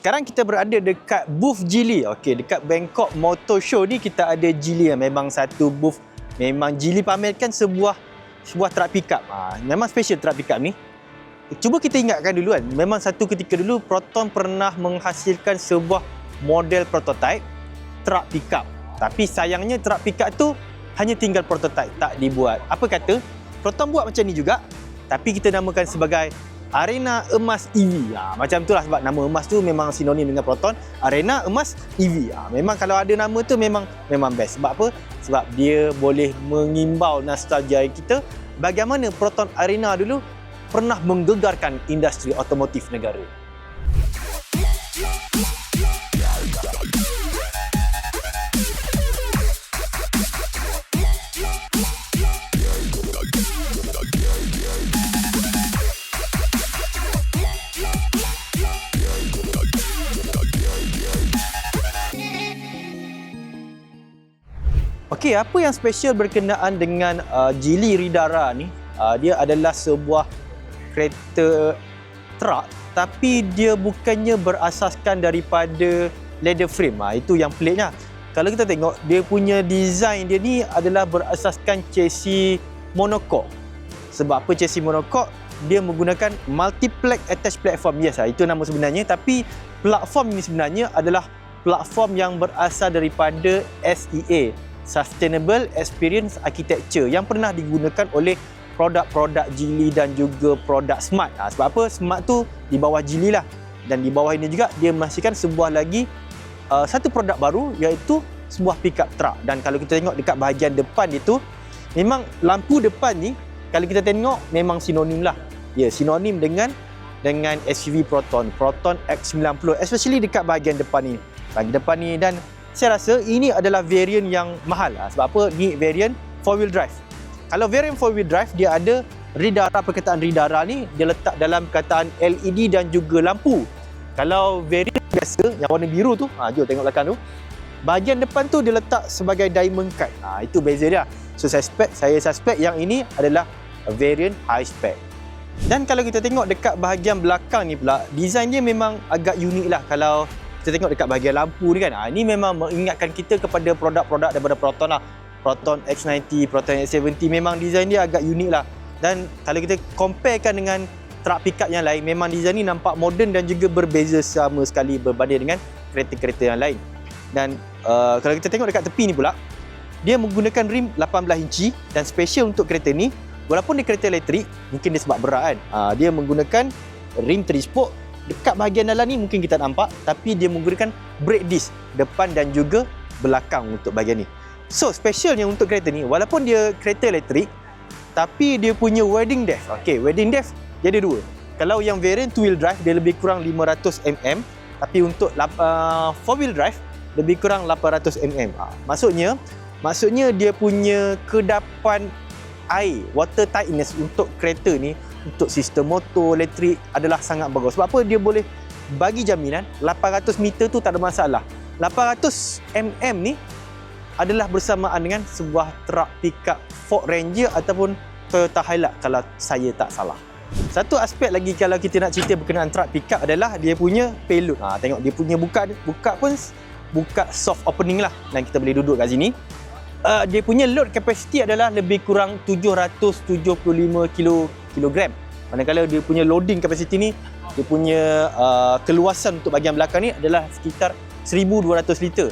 sekarang kita berada dekat booth Geely. Okey, dekat Bangkok Motor Show ni kita ada Geely yang memang satu booth memang Geely pamerkan sebuah sebuah truck pickup. Ha, memang special truck pickup ni. Cuba kita ingatkan dulu kan, memang satu ketika dulu Proton pernah menghasilkan sebuah model prototype truck pickup. Tapi sayangnya truck pickup tu hanya tinggal prototype, tak dibuat. Apa kata? Proton buat macam ni juga, tapi kita namakan sebagai Arena Emas EV. Ha, macam itulah sebab nama emas tu memang sinonim dengan Proton. Arena Emas EV. Ha, memang kalau ada nama tu memang memang best. Sebab apa? Sebab dia boleh mengimbau nostalgia kita bagaimana Proton Arena dulu pernah menggegarkan industri otomotif negara. Okey, apa yang special berkenaan dengan uh, Geely Ridara ni? Uh, dia adalah sebuah kereta truck tapi dia bukannya berasaskan daripada leather frame. Ha, itu yang peliknya. Kalau kita tengok dia punya design dia ni adalah berasaskan chassis monocoque. Sebab apa chassis monocoque? Dia menggunakan multiplex attached platform. Yes, ha, itu nama sebenarnya tapi platform ini sebenarnya adalah platform yang berasal daripada SEA, Sustainable Experience Architecture yang pernah digunakan oleh produk-produk Geely dan juga produk Smart. Ha, sebab apa? Smart tu di bawah Geely lah. Dan di bawah ini juga dia menghasilkan sebuah lagi uh, satu produk baru iaitu sebuah pickup truck. Dan kalau kita tengok dekat bahagian depan itu, memang lampu depan ni kalau kita tengok memang sinonim lah. Ya, sinonim dengan dengan SUV Proton, Proton X90, especially dekat bahagian depan ni. Bahagian depan ni dan saya rasa ini adalah variant yang mahal lah. Sebab apa? Ni variant 4 wheel drive. Kalau variant 4 wheel drive dia ada Ridara perkataan Ridara ni dia letak dalam perkataan LED dan juga lampu. Kalau variant biasa yang warna biru tu, ha jom tengok belakang tu. Bahagian depan tu dia letak sebagai diamond cut. Ha itu beza dia. So saya suspect saya suspect yang ini adalah variant high spec. Dan kalau kita tengok dekat bahagian belakang ni pula, design dia memang agak unik lah kalau kita tengok dekat bahagian lampu ni kan. Ha, ini memang mengingatkan kita kepada produk-produk daripada Proton lah. Proton X90, Proton X70 memang design dia agak unik lah. Dan kalau kita comparekan dengan truck pickup yang lain, memang design ni nampak moden dan juga berbeza sama sekali berbanding dengan kereta-kereta yang lain. Dan uh, kalau kita tengok dekat tepi ni pula, dia menggunakan rim 18 inci dan special untuk kereta ni, walaupun dia kereta elektrik, mungkin dia sebab berat kan, uh, dia menggunakan rim 3 spoke dekat bahagian dalam ni mungkin kita nampak tapi dia menggunakan brake disc depan dan juga belakang untuk bahagian ni. So, specialnya untuk kereta ni, walaupun dia kereta elektrik, tapi dia punya wedding depth. Okey, wedding depth dia ada dua. Kalau yang variant two wheel drive, dia lebih kurang 500 mm. Tapi untuk uh, four wheel drive, lebih kurang 800 mm. Ha, maksudnya, maksudnya dia punya kedapan air, water tightness untuk kereta ni, untuk sistem motor elektrik adalah sangat bagus. Sebab apa? Dia boleh bagi jaminan 800 meter tu tak ada masalah. 800 mm ni adalah bersamaan dengan sebuah truk pickup Ford Ranger ataupun Toyota Hilux kalau saya tak salah. Satu aspek lagi kalau kita nak cerita berkenaan truk pickup adalah dia punya payload. Ha, tengok dia punya buka buka pun buka soft opening lah dan kita boleh duduk kat sini. Uh, dia punya load capacity adalah lebih kurang 775 kilo kilogram. Manakala dia punya loading capacity ni dia punya uh, keluasan untuk bahagian belakang ni adalah sekitar 1200 liter.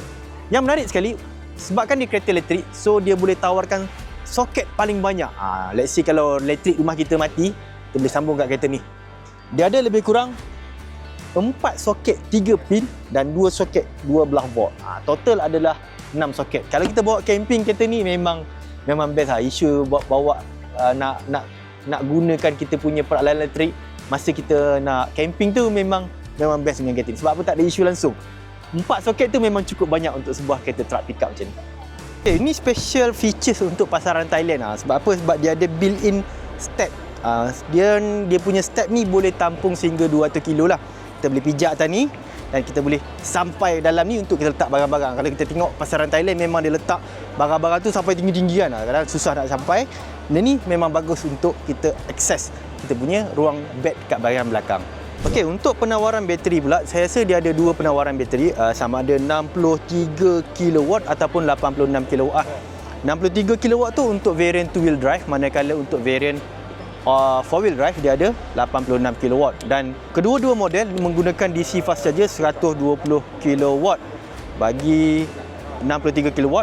Yang menarik sekali sebabkan dia kereta elektrik so dia boleh tawarkan soket paling banyak ha, let's say kalau elektrik rumah kita mati kita boleh sambung kat kereta ni dia ada lebih kurang 4 soket 3 pin dan 2 soket 2 belah volt ha, total adalah 6 soket kalau kita bawa camping kereta ni memang memang best lah isu bawa, bawa uh, nak nak nak gunakan kita punya peralatan elektrik masa kita nak camping tu memang memang best dengan kereta ni sebab apa tak ada isu langsung Empat soket tu memang cukup banyak untuk sebuah kereta truck pickup macam ni. Okay, ini special features untuk pasaran Thailand lah. Sebab apa? Sebab dia ada built-in step. Uh, dia dia punya step ni boleh tampung sehingga 200 kilo lah. Kita boleh pijak atas ni dan kita boleh sampai dalam ni untuk kita letak barang-barang. Kalau kita tengok pasaran Thailand memang dia letak barang-barang tu sampai tinggi-tinggi kan. Kadang susah nak sampai. Dan ni memang bagus untuk kita akses kita punya ruang bed kat bahagian belakang. Okey, untuk penawaran bateri pula, saya rasa dia ada dua penawaran bateri uh, sama ada 63 kW ataupun 86 kW. Ah, 63 kW tu untuk variant two wheel drive manakala untuk variant uh, four wheel drive dia ada 86 kW dan kedua-dua model menggunakan DC fast charger 120 kW bagi 63 kW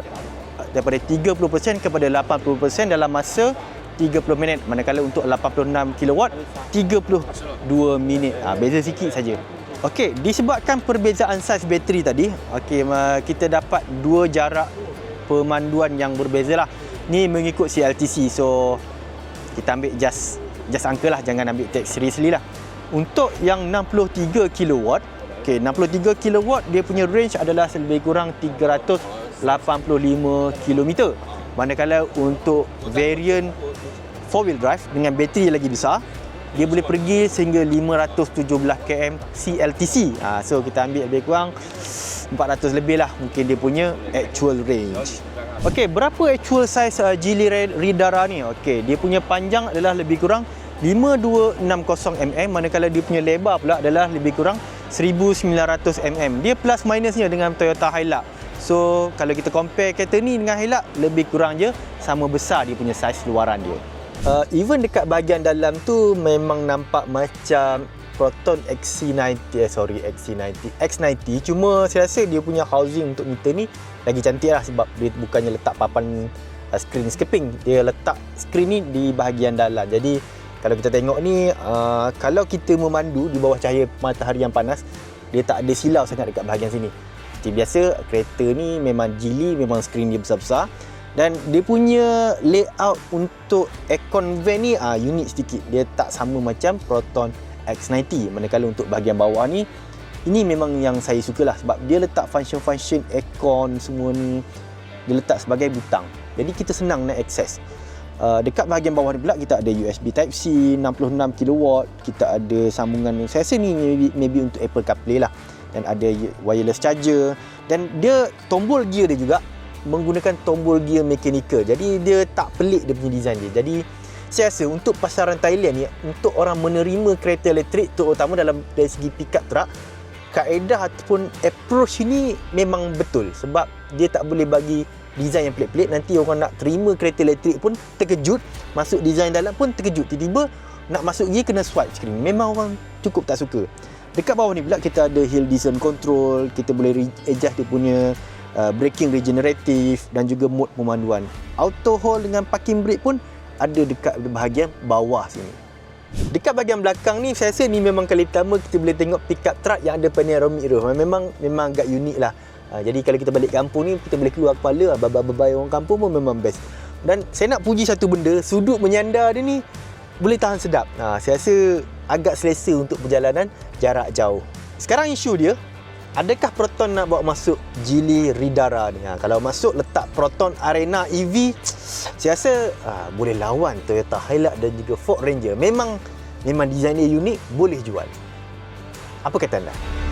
daripada 30% kepada 80% dalam masa 30 minit. Manakala untuk 86 kW 32 minit. Ha, beza sikit saja. Okey disebabkan perbezaan saiz bateri tadi okey kita dapat dua jarak pemanduan yang berbeza lah ni mengikut CLTC so kita ambil just just angka lah jangan ambil take seriously lah. Untuk yang 63 kW okey 63 kW dia punya range adalah lebih kurang 385 km manakala untuk variant four wheel drive dengan bateri lagi besar dia boleh pergi sehingga 517 km CLTC ha, so kita ambil lebih kurang 400 lebih lah mungkin dia punya actual range Okey, berapa actual size uh, Geely Ridara ni? Okey, dia punya panjang adalah lebih kurang 5260 mm manakala dia punya lebar pula adalah lebih kurang 1900 mm. Dia plus minusnya dengan Toyota Hilux. So, kalau kita compare kereta ni dengan Hilux, lebih kurang je sama besar dia punya saiz luaran dia. Uh, even dekat bahagian dalam tu memang nampak macam Proton XC90 eh sorry XC90 X90 cuma saya rasa dia punya housing untuk meter ni lagi cantik lah sebab dia bukannya letak papan uh, screen skipping dia letak screen ni di bahagian dalam. Jadi kalau kita tengok ni uh, kalau kita memandu di bawah cahaya matahari yang panas dia tak ada silau sangat dekat bahagian sini. Seperti biasa kereta ni memang jili memang screen dia besar-besar. Dan dia punya layout untuk aircon van ni uh, unik sedikit. Dia tak sama macam Proton X90 manakala untuk bahagian bawah ni ini memang yang saya suka lah sebab dia letak function-function aircon semua ni dia letak sebagai butang. Jadi kita senang nak access. Uh, dekat bahagian bawah ni pula kita ada USB Type-C 66 kW kita ada sambungan saya rasa ni maybe, maybe untuk Apple CarPlay lah. Dan ada wireless charger. Dan dia tombol gear dia juga menggunakan tombol gear mechanical. Jadi dia tak pelik dia punya design dia. Jadi saya rasa untuk pasaran Thailand ni untuk orang menerima kereta elektrik terutama dalam dari segi pickup truck kaedah ataupun approach ini memang betul. Sebab dia tak boleh bagi design yang pelik-pelik. Nanti orang nak terima kereta elektrik pun terkejut masuk design dalam pun terkejut. Tiba-tiba nak masuk gear kena swipe screen. Memang orang cukup tak suka. Dekat bawah ni pula kita ada hill descent control kita boleh adjust dia punya uh, braking regenerative dan juga mode pemanduan. Auto hold dengan parking brake pun ada dekat bahagian bawah sini. Dekat bahagian belakang ni saya rasa ni memang kali pertama kita boleh tengok pickup truck yang ada panoramic roof. Memang memang agak unik lah. Ha, jadi kalau kita balik kampung ni kita boleh keluar kepala babai-babai orang kampung pun memang best. Dan saya nak puji satu benda, sudut menyandar dia ni boleh tahan sedap. Ha, saya rasa agak selesa untuk perjalanan jarak jauh. Sekarang isu dia, adakah Proton nak bawa masuk Geely Ridara ni? Ha, kalau masuk letak Proton Arena EV, saya rasa ha, boleh lawan Toyota Hilux dan juga Ford Ranger. Memang memang desain dia unik, boleh jual. Apa kata anda?